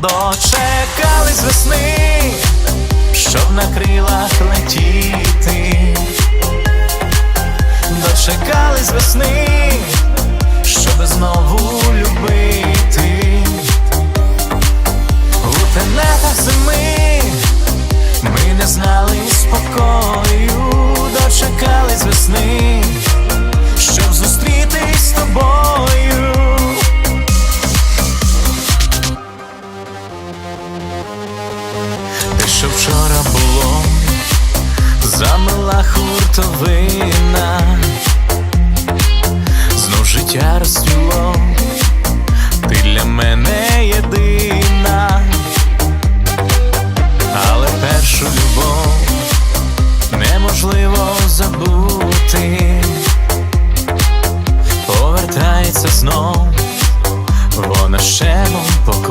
дочекались весни, щоб на крилах летіти, дочекались весни, щоб що вчора було, замила хуртовина, знов життя розцвіло, ти для мене єдина, але першу любов неможливо забути, повертається знов, вона шемом поклу.